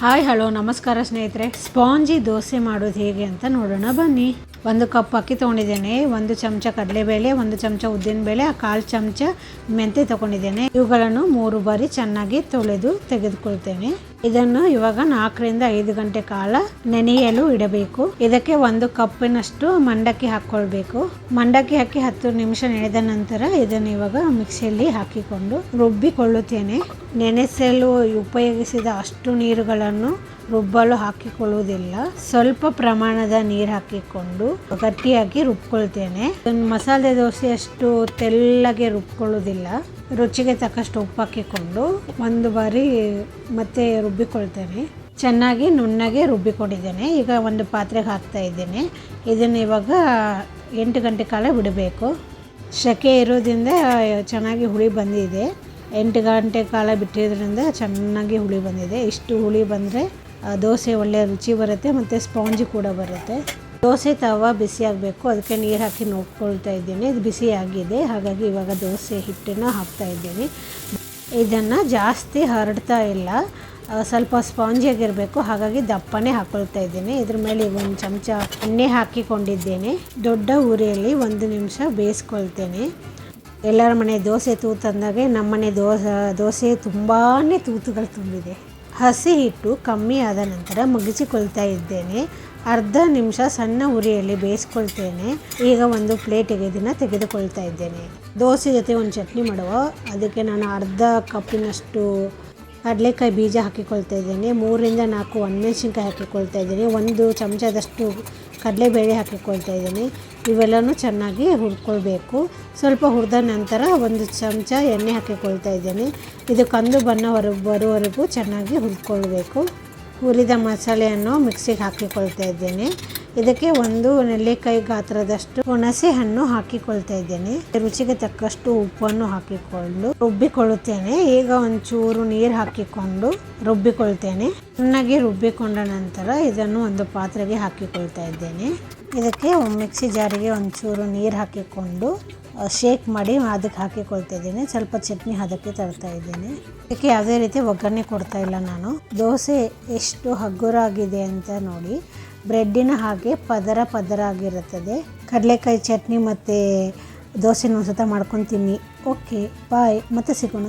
Hi hello ನಮಸ್ಕಾರ ಸ್ನೇಹಿತರೆ. Spongy dosa ಮಾಡೋದು ಹೇಗೆ ಅಂತ ನೋಡೋಣ ಬನ್ನಿ. ಒಂದು ಕಪ್ ಅಕ್ಕಿ ತೊಗೊಂಡಿದ್ದೇನೆ, ಒಂದು ಚಮಚ ಕಡಲೆಬೇಳೆ ಒಂದು ಚಮಚ ಉದ್ದಿನಬೇಳೆ ಕಾಲು ಚಮಚ ಮೆಂತೆ ತೊಗೊಂಡಿದ್ದೇನೆ. ಇವುಗಳನ್ನು ಮೂರು ಬಾರಿ ಚೆನ್ನಾಗಿ ತೊಳೆದು ತೆಗೆದುಕೊಳ್ತೇನೆ. ಇದನ್ನು ಇವಾಗ ನಾಲ್ಕರಿಂದ ಐದು ಗಂಟೆ ಕಾಲ ನೆನೆಯಲು ಇಡಬೇಕು. ಇದಕ್ಕೆ ಒಂದು ಕಪ್ಪಿನಷ್ಟು ಮಂಡಕ್ಕಿ ಹಾಕ್ಕೊಳ್ಬೇಕು. ಮಂಡಕ್ಕಿ ಹಾಕಿ ಹತ್ತು ನಿಮಿಷ ನೆನೆದ ನಂತರ ಇದನ್ನು ಇವಾಗ ಮಿಕ್ಸಿಯಲ್ಲಿ ಹಾಕಿಕೊಂಡು ರುಬ್ಬಿಕೊಳ್ಳುತ್ತೇನೆ. ನೆನೆಸಲು ಉಪಯೋಗಿಸಿದ ಅಷ್ಟು ನೀರುಗಳನ್ನು ರುಬ್ಬಲು ಹಾಕಿಕೊಳ್ಳುವುದಿಲ್ಲ. ಸ್ವಲ್ಪ ಪ್ರಮಾಣದ ನೀರು ಹಾಕಿಕೊಂಡು ಗಟ್ಟಿಯಾಗಿ ರುಬ್ಕೊಳ್ತೇನೆ. ಮಸಾಲೆ ದೋಸೆ ಅಷ್ಟು ತೆಳ್ಳಗೆ ರುಬ್ಕೊಳ್ಳೋದಿಲ್ಲ ರುಚಿಗೆ ತಕ್ಕಷ್ಟು ಉಪ್ಪು ಹಾಕಿಕೊಂಡು ಒಂದು ಬಾರಿ ಮತ್ತೆ ರುಬ್ಬಿಕೊಳ್ತೇನೆ. ಚೆನ್ನಾಗಿ ನುಣ್ಣಗೆ ರುಬ್ಬಿಕೊಂಡಿದ್ದೇನೆ. ಈಗ ಒಂದು ಪಾತ್ರೆಗೆ ಹಾಕ್ತಾ ಇದ್ದೇನೆ. ಇದನ್ನು ಇವಾಗ ಎಂಟು ಗಂಟೆ ಕಾಲ ಬಿಡಬೇಕು. ಸೆಕೆ ಇರೋದ್ರಿಂದ ಚೆನ್ನಾಗಿ ಹುಳಿ ಬಂದಿದೆ. ಎಂಟು ಗಂಟೆ ಕಾಲ ಬಿಟ್ಟಿರೋದ್ರಿಂದ ಚೆನ್ನಾಗಿ ಹುಳಿ ಬಂದಿದೆ. ಇಷ್ಟು ಹುಳಿ ಬಂದರೆ ದೋಸೆ ಒಳ್ಳೆಯ ರುಚಿ ಬರುತ್ತೆ ಮತ್ತು ಸ್ಪಾಂಜಿ ಕೂಡ ಬರುತ್ತೆ. ದೋಸೆ ತವ ಬಿಸಿ ಆಗಬೇಕು, ಅದಕ್ಕೆ ನೀರು ಹಾಕಿ ನೋಡ್ಕೊಳ್ತಾ ಇದ್ದೀನಿ. ಇದು ಬಿಸಿ ಆಗಿದೆ, ಹಾಗಾಗಿ ಇವಾಗ ದೋಸೆ ಹಿಟ್ಟನ್ನು ಹಾಕ್ತಾ ಇದ್ದೀನಿ. ಇದನ್ನು ಜಾಸ್ತಿ ಹರಡ್ತಾ ಇಲ್ಲ ಸ್ವಲ್ಪ ಸ್ಪಾಂಜಿಯಾಗಿರಬೇಕು ಹಾಗಾಗಿ ದಪ್ಪನೇ ಹಾಕ್ಕೊಳ್ತಾ ಇದ್ದೀನಿ. ಇದ್ರ ಮೇಲೆ ಒಂದು ಚಮಚ ಎಣ್ಣೆ ಹಾಕಿಕೊಂಡಿದ್ದೇನೆ. ದೊಡ್ಡ ಉರಿಯಲ್ಲಿ ಒಂದು ನಿಮಿಷ ಬೇಯಿಸ್ಕೊಳ್ತೇನೆ. ಎಲ್ಲರ ಮನೆ ದೋಸೆ ತೂತಂದಾಗೆ ನಮ್ಮನೆ ದೋಸೆ ದೋಸೆ ತುಂಬಾ ತೂತುಗಳು ತುಂಬಿದೆ. ಹಸಿ ಹಿಟ್ಟು ಕಮ್ಮಿ ಆದ ನಂತರ ಮುಗಿಸಿಕೊಳ್ತಾ ಇದ್ದೇನೆ. ಅರ್ಧ ನಿಮಿಷ ಸಣ್ಣ ಉರಿಯಲ್ಲಿ ಬೇಯಿಸ್ಕೊಳ್ತೇನೆ. ಈಗ ಒಂದು ಪ್ಲೇಟಿಗೆ ಇದನ್ನು ತೆಗೆದುಕೊಳ್ತಾ ಇದ್ದೇನೆ. ದೋಸೆ ಜೊತೆ ಒಂದು ಚಟ್ನಿ ಮಾಡುವ. ಅದಕ್ಕೆ ನಾನು ಅರ್ಧ ಕಪ್ಪಿನಷ್ಟು ಕಡಲೆಕಾಯಿ ಬೀಜ ಹಾಕಿಕೊಳ್ತಾ ಇದ್ದೇನೆ. ಮೂರರಿಂದ ನಾಲ್ಕು ಒಣಮೆಣಸಿನ್ಕಾಯಿ ಹಾಕಿಕೊಳ್ತಾ ಇದ್ದೀನಿ. ಒಂದು ಚಮಚದಷ್ಟು ಕಡಲೆಬೇಳೆ ಹಾಕಿಕೊಳ್ತಾ ಇದ್ದೀನಿ. ಇವೆಲ್ಲನೂ ಚೆನ್ನಾಗಿ ಹುರ್ಕೊಳ್ಬೇಕು. ಸ್ವಲ್ಪ ಹುರಿದ ನಂತರ ಒಂದು ಚಮಚ ಎಣ್ಣೆ ಹಾಕಿಕೊಳ್ತಾ ಇದ್ದೀನಿ. ಇದು ಕಂದು ಬಣ್ಣ ಹೊರ, ಬರುವವರೆಗೂ ಚೆನ್ನಾಗಿ ಹುರ್ಕೊಳ್ಬೇಕು. ಹುರಿದ ಮಸಾಲೆಯನ್ನು ಮಿಕ್ಸಿಗೆ ಹಾಕಿಕೊಳ್ತಾ ಇದ್ದೇನೆ. ಇದಕ್ಕೆ ಒಂದು ನೆಲ್ಲಿಕಾಯಿ ಗಾತ್ರದಷ್ಟು ಹುಣಸೆ ಹಣ್ಣು ಹಾಕಿಕೊಳ್ತಾ ಇದ್ದೇನೆ. ರುಚಿಗೆ ತಕ್ಕಷ್ಟು ಉಪ್ಪನ್ನು ಹಾಕಿಕೊಂಡು ರುಬ್ಬಿಕೊಳ್ಳುತ್ತೇನೆ. ಈಗ ಒಂಚೂರು ನೀರು ಹಾಕಿಕೊಂಡು ರುಬ್ಬಿಕೊಳ್ತೇನೆ. ಚೆನ್ನಾಗಿ ರುಬ್ಬಿಕೊಂಡ ನಂತರ ಇದನ್ನು ಒಂದು ಪಾತ್ರೆಗೆ ಹಾಕಿಕೊಳ್ತಾ ಇದ್ದೇನೆ. ಇದಕ್ಕೆ ಮಿಕ್ಸಿ ಜಾರಿಗೆ ಒಂಚೂರು ನೀರು ಹಾಕಿಕೊಂಡು ಶೇಕ್ ಮಾಡಿ ಅದಕ್ಕೆ ಹಾಕಿಕೊಳ್ತಾ ಇದ್ದೀನಿ. ಸ್ವಲ್ಪ ಚಟ್ನಿ ಅದಕ್ಕೆ ತರ್ತಾ ಇದ್ದೇನೆ. ಇದಕ್ಕೆ ಯಾವುದೇ ರೀತಿ ಒಗ್ಗರಣೆ ಕೊಡ್ತಾ ಇಲ್ಲ ನಾನು. ದೋಸೆ ಎಷ್ಟು ಹಗುರಾಗಿದೆ ಅಂತ ನೋಡಿ. ಬ್ರೆಡ್ಡಿನ ಹಾಗೆ ಪದರ ಪದರ ಆಗಿರುತ್ತದೆ ಕಡಲೆಕಾಯಿ ಚಟ್ನಿ ಮತ್ತು ದೋಸೆನ ಒಂದು ಸತ ಮಾಡ್ಕೊಂಡು ತಿನ್ನಿ. ಓಕೆ ಬಾಯ್ ಮತ್ತೆ ಸಿಗೋಣ.